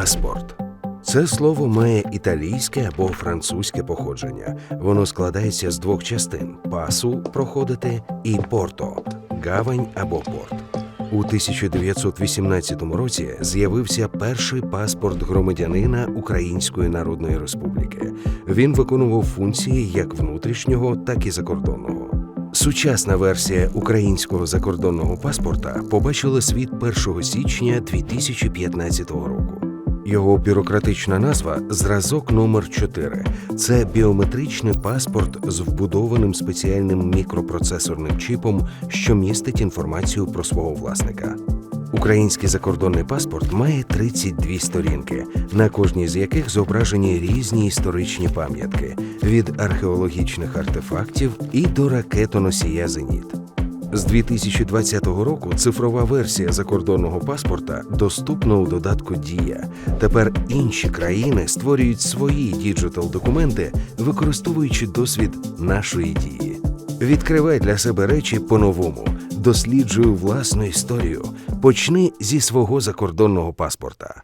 Паспорт. Це слово має італійське або французьке походження. Воно складається з двох частин: пасу проходити і порто гавань або порт. У 1918 році з'явився перший паспорт громадянина Української Народної Республіки. Він виконував функції як внутрішнього, так і закордонного. Сучасна версія українського закордонного паспорта побачила світ 1 січня 2015 року. Його бюрократична назва зразок номер 4 Це біометричний паспорт з вбудованим спеціальним мікропроцесорним чіпом, що містить інформацію про свого власника. Український закордонний паспорт має 32 сторінки, на кожній з яких зображені різні історичні пам'ятки від археологічних артефактів і до ракетоносія Зеніт. З 2020 року цифрова версія закордонного паспорта доступна у додатку Дія. Тепер інші країни створюють свої діджитал документи, використовуючи досвід нашої дії. Відкривай для себе речі по-новому, досліджуй власну історію. Почни зі свого закордонного паспорта.